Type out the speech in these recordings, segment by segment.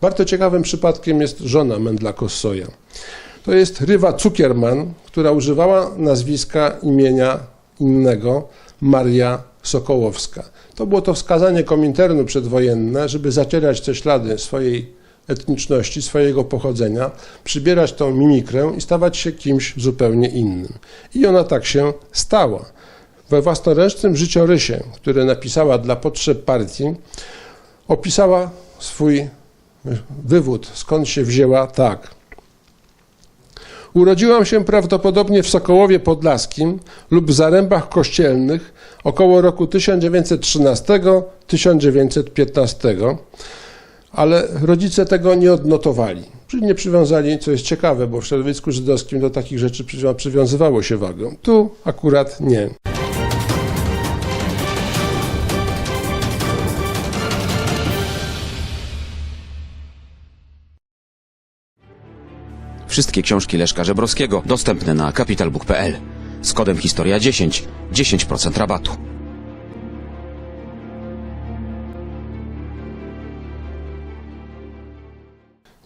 Bardzo ciekawym przypadkiem jest żona Mendla Kossoja. To jest Rywa Cukierman, która używała nazwiska imienia innego, Maria Sokołowska. To było to wskazanie Kominternu przedwojenne, żeby zacierać te ślady swojej etniczności, swojego pochodzenia, przybierać tą mimikrę i stawać się kimś zupełnie innym. I ona tak się stała. We własnoręcznym życiorysie, które napisała dla potrzeb partii, opisała swój wywód, skąd się wzięła tak. Urodziłam się prawdopodobnie w Sokołowie Podlaskim lub w Zarębach Kościelnych około roku 1913-1915, ale rodzice tego nie odnotowali. Czyli nie przywiązali, co jest ciekawe, bo w środowisku żydowskim do takich rzeczy przywią- przywiązywało się wagę. Tu akurat nie. Wszystkie książki Leszka Żebrowskiego dostępne na capitalbook.pl. Z kodem Historia 10 10% rabatu.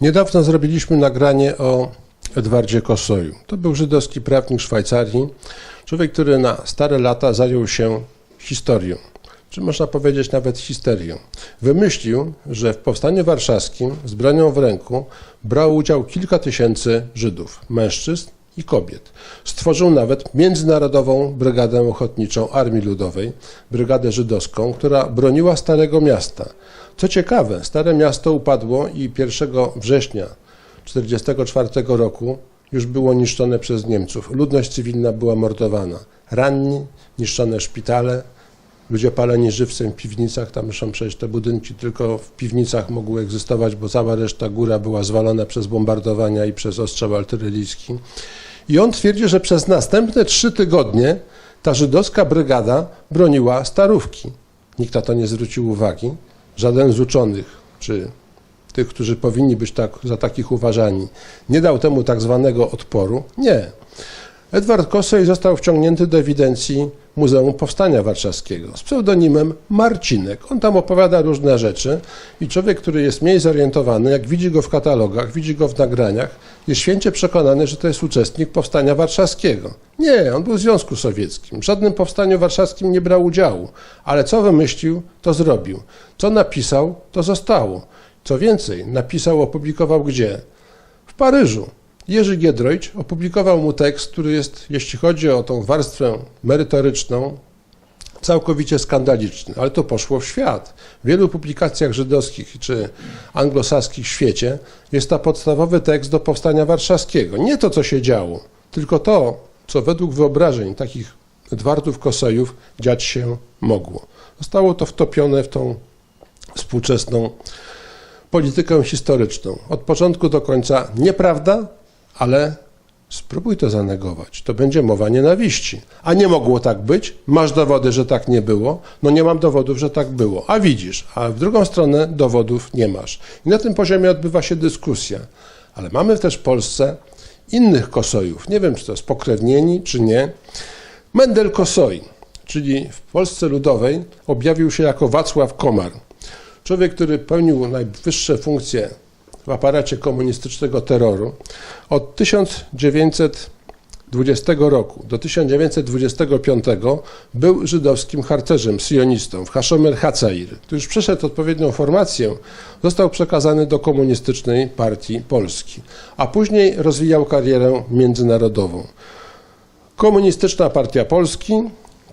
Niedawno zrobiliśmy nagranie o Edwardzie Kosoju. To był żydowski prawnik Szwajcarii, człowiek, który na stare lata zajął się historią, czy można powiedzieć nawet histerią. Wymyślił, że w Powstaniu Warszawskim z bronią w ręku brało udział kilka tysięcy Żydów, mężczyzn i kobiet. Stworzył nawet Międzynarodową Brygadę Ochotniczą Armii Ludowej, Brygadę Żydowską, która broniła Starego Miasta. Co ciekawe, Stare Miasto upadło i 1 września 1944 roku już było niszczone przez Niemców. Ludność cywilna była mordowana. Ranni, niszczone szpitale, ludzie paleni żywcem w piwnicach. Tam zresztą przecież te budynki tylko w piwnicach mogły egzystować, bo cała reszta góra była zwalona przez bombardowania i przez ostrzał artyleryjski. I on twierdzi, że przez następne trzy tygodnie ta żydowska brygada broniła Starówki. Nikt na to nie zwrócił uwagi. Żaden z uczonych, czy tych, którzy powinni być tak, za takich uważani, nie dał temu tak zwanego odporu. Nie. Edward Kosej został wciągnięty do ewidencji Muzeum Powstania Warszawskiego z pseudonimem Marcinek. On tam opowiada różne rzeczy i człowiek, który jest mniej zorientowany, jak widzi go w katalogach, widzi go w nagraniach, jest święcie przekonany, że to jest uczestnik Powstania Warszawskiego. Nie, on był w Związku Sowieckim. W żadnym Powstaniu Warszawskim nie brał udziału, ale co wymyślił, to zrobił. Co napisał, to zostało. Co więcej, napisał, opublikował gdzie? W Paryżu. Jerzy Giedroyć opublikował mu tekst, który jest, jeśli chodzi o tą warstwę merytoryczną, całkowicie skandaliczny, ale to poszło w świat. W wielu publikacjach żydowskich czy anglosaskich w świecie jest to podstawowy tekst do powstania warszawskiego. Nie to, co się działo, tylko to, co według wyobrażeń takich Edwardów Kosojów dziać się mogło. Zostało to wtopione w tą współczesną politykę historyczną. Od początku do końca nieprawda, ale spróbuj to zanegować. To będzie mowa nienawiści. A nie mogło tak być? Masz dowody, że tak nie było? No nie mam dowodów, że tak było. A widzisz, a w drugą stronę dowodów nie masz. I na tym poziomie odbywa się dyskusja. Ale mamy też w Polsce innych kosojów. Nie wiem, czy to spokrewnieni, czy nie. Mendel Kosoi, czyli w Polsce Ludowej objawił się jako Wacław Komar. Człowiek, który pełnił najwyższe funkcje w aparacie komunistycznego terroru od 1920 roku do 1925 był żydowskim harcerzem, sionistą w Hashomer Hatzair. Który już przeszedł odpowiednią formację, został przekazany do komunistycznej partii Polski, a później rozwijał karierę międzynarodową. Komunistyczna Partia Polski,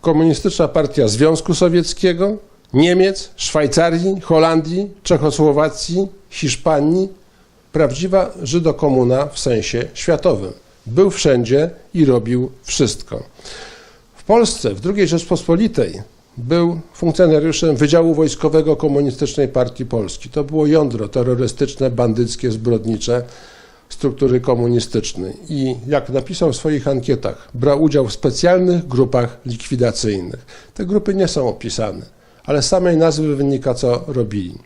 Komunistyczna Partia Związku Sowieckiego, Niemiec, Szwajcarii, Holandii, Czechosłowacji, Hiszpanii. Prawdziwa Żydokomuna w sensie światowym. Był wszędzie i robił wszystko. W Polsce, w II Rzeczpospolitej, był funkcjonariuszem Wydziału Wojskowego Komunistycznej Partii Polski. To było jądro terrorystyczne, bandyckie, zbrodnicze struktury komunistycznej. I jak napisał w swoich ankietach, brał udział w specjalnych grupach likwidacyjnych. Te grupy nie są opisane, ale z samej nazwy wynika, co robili.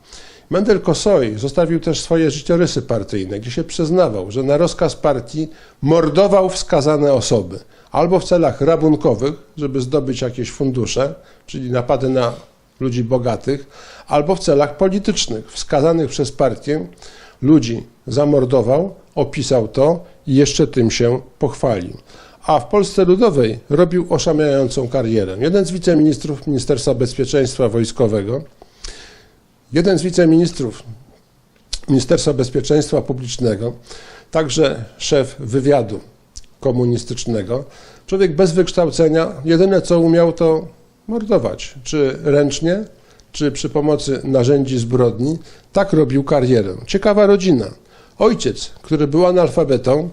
Mendel Kosoi zostawił też swoje życiorysy partyjne, gdzie się przyznawał, że na rozkaz partii mordował wskazane osoby, albo w celach rabunkowych, żeby zdobyć jakieś fundusze, czyli napady na ludzi bogatych, albo w celach politycznych, wskazanych przez partię ludzi zamordował, opisał to i jeszcze tym się pochwalił. A w Polsce Ludowej robił oszamiającą karierę. Jeden z wiceministrów Ministerstwa Bezpieczeństwa Wojskowego, jeden z wiceministrów Ministerstwa Bezpieczeństwa Publicznego, także szef wywiadu komunistycznego, człowiek bez wykształcenia, jedyne co umiał to mordować, czy ręcznie, czy przy pomocy narzędzi zbrodni. Tak robił karierę. Ciekawa rodzina. Ojciec, który był analfabetą,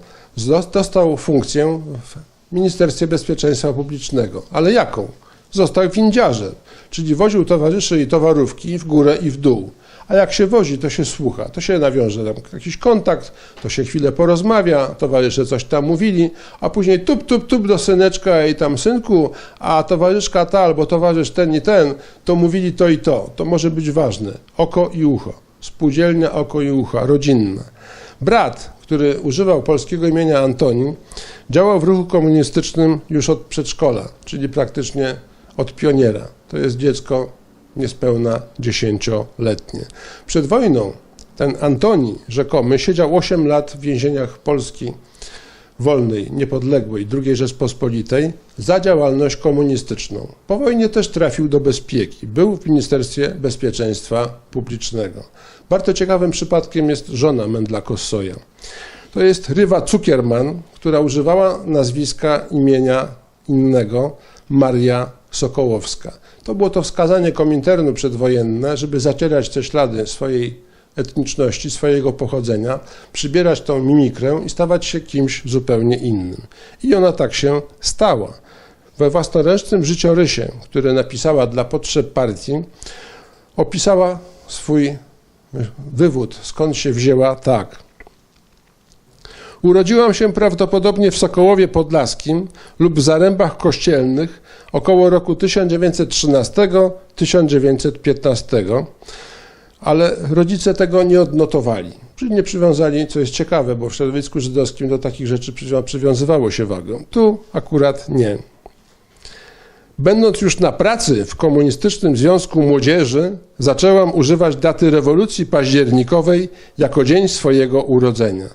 dostał funkcję w Ministerstwie Bezpieczeństwa Publicznego. Ale jaką? Został windziarzem, czyli woził towarzyszy i towarówki w górę i w dół. A jak się wozi, to się słucha, to się nawiąże tam jakiś kontakt, to się chwilę porozmawia, towarzysze coś tam mówili, a później tup, tup, tup do syneczka i tam synku, a towarzyszka ta albo towarzysz ten i ten, to mówili to i to. To może być ważne. Oko i ucho. Spółdzielnia oko i ucha, rodzinna. Brat, który używał polskiego imienia Antoni, działał w ruchu komunistycznym już od przedszkola, czyli praktycznie od pioniera. To jest dziecko niespełna dziesięcioletnie. Przed wojną ten Antoni rzekomy siedział 8 lat w więzieniach Polski wolnej, niepodległej II Rzeczpospolitej za działalność komunistyczną. Po wojnie też trafił do bezpieki. Był w Ministerstwie Bezpieczeństwa Publicznego. Bardzo ciekawym przypadkiem jest żona Mendla Kossoja. To jest Rywa Cukierman, która używała nazwiska imienia innego, Maria Sokołowska. To było to wskazanie Kominternu przedwojenne, żeby zacierać te ślady swojej etniczności, swojego pochodzenia, przybierać tą mimikrę i stawać się kimś zupełnie innym. I ona tak się stała. We własnoręcznym życiorysie, które napisała dla potrzeb partii, opisała swój wywód, skąd się wzięła tak. Urodziłam się prawdopodobnie w Sokołowie Podlaskim lub w Zarębach Kościelnych około roku 1913-1915, ale rodzice tego nie odnotowali. Nie przywiązali, co jest ciekawe, bo w środowisku żydowskim do takich rzeczy przywiązywało się wagę. Tu akurat nie. Będąc już na pracy w Komunistycznym Związku Młodzieży, zaczęłam używać daty rewolucji październikowej jako dzień swojego urodzenia,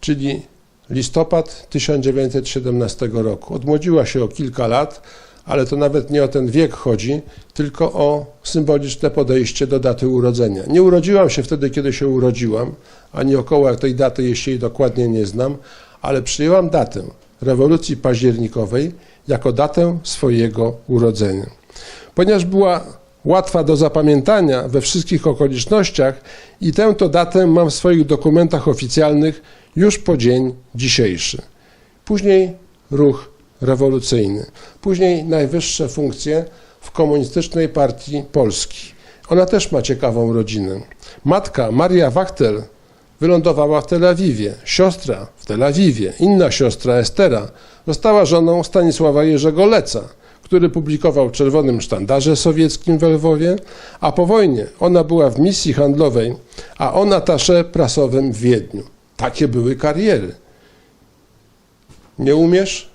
czyli listopad 1917 roku. Odmłodziła się o kilka lat, ale to nawet nie o ten wiek chodzi, tylko o symboliczne podejście do daty urodzenia. Nie urodziłam się wtedy, kiedy się urodziłam, ani około tej daty, jeśli jej dokładnie nie znam, ale przyjęłam datę rewolucji październikowej jako datę swojego urodzenia. Ponieważ była łatwa do zapamiętania we wszystkich okolicznościach i tę to datę mam w swoich dokumentach oficjalnych już po dzień dzisiejszy. Później ruch rewolucyjny, później najwyższe funkcje w Komunistycznej Partii Polski. Ona też ma ciekawą rodzinę. Matka Maria Wachtel wylądowała w Tel Awiwie, siostra w Tel Awiwie, inna siostra Estera została żoną Stanisława Jerzego Leca, który publikował w Czerwonym Sztandarze Sowieckim w Lwowie, a po wojnie ona była w misji handlowej, a on atasze prasowym w Wiedniu. Takie były kariery. Nie umiesz?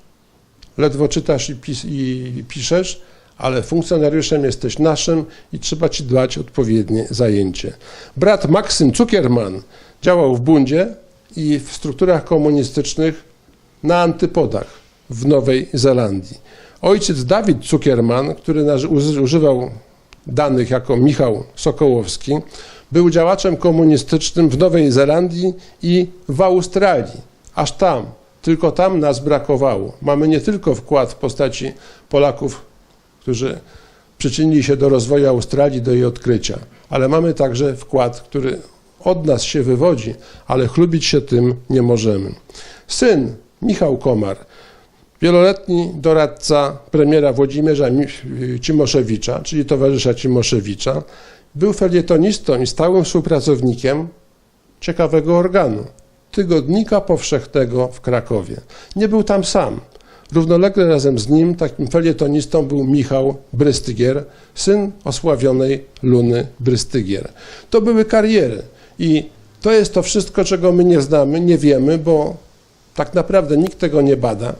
Ledwo czytasz i, pis i piszesz, ale funkcjonariuszem jesteś naszym i trzeba ci dać odpowiednie zajęcie. Brat Maksym Cukierman działał w bundzie i w strukturach komunistycznych na antypodach w Nowej Zelandii. Ojciec Dawid Cukierman, który używał danych jako Michał Sokołowski, był działaczem komunistycznym w Nowej Zelandii i w Australii. Aż tam, tylko tam nas brakowało. Mamy nie tylko wkład w postaci Polaków, którzy przyczynili się do rozwoju Australii, do jej odkrycia, ale mamy także wkład, który od nas się wywodzi, ale chlubić się tym nie możemy. Syn Michał Komar, wieloletni doradca premiera Włodzimierza Cimoszewicza, czyli towarzysza Cimoszewicza, był felietonistą i stałym współpracownikiem ciekawego organu Tygodnika Powszechnego w Krakowie. Nie był tam sam. Równolegle razem z nim takim felietonistą był Michał Brystygier, syn osławionej Luny Brystygier. To były kariery i to jest to wszystko, czego my nie znamy, nie wiemy, bo tak naprawdę nikt tego nie bada.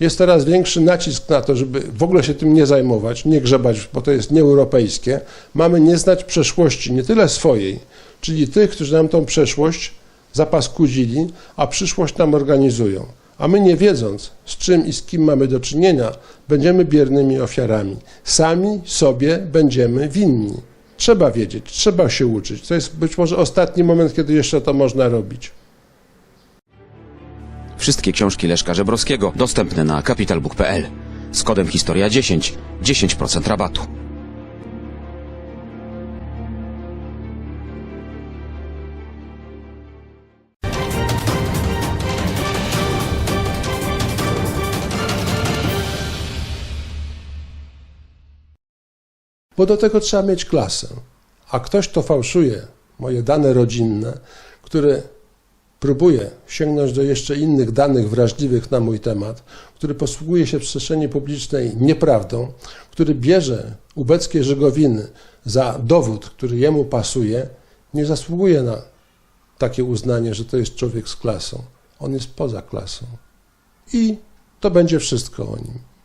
Jest teraz większy nacisk na to, żeby w ogóle się tym nie zajmować, nie grzebać, bo to jest nieeuropejskie. Mamy nie znać przeszłości, nie tyle swojej, czyli tych, którzy nam tą przeszłość zapaskudzili, a przyszłość nam organizują. A my nie wiedząc, z czym i z kim mamy do czynienia, będziemy biernymi ofiarami. Sami sobie będziemy winni. Trzeba wiedzieć, trzeba się uczyć. To jest być może ostatni moment, kiedy jeszcze to można robić. Wszystkie książki Leszka Żebrowskiego dostępne na capitalbook.pl. Z kodem Historia 10 10% rabatu. Bo do tego trzeba mieć klasę. A ktoś, kto fałszuje moje dane rodzinne, który próbuje sięgnąć do jeszcze innych danych wrażliwych na mój temat, który posługuje się w przestrzeni publicznej nieprawdą, który bierze ubeckie żegowiny za dowód, który jemu pasuje, nie zasługuje na takie uznanie, że to jest człowiek z klasą. On jest poza klasą. I to będzie wszystko o nim.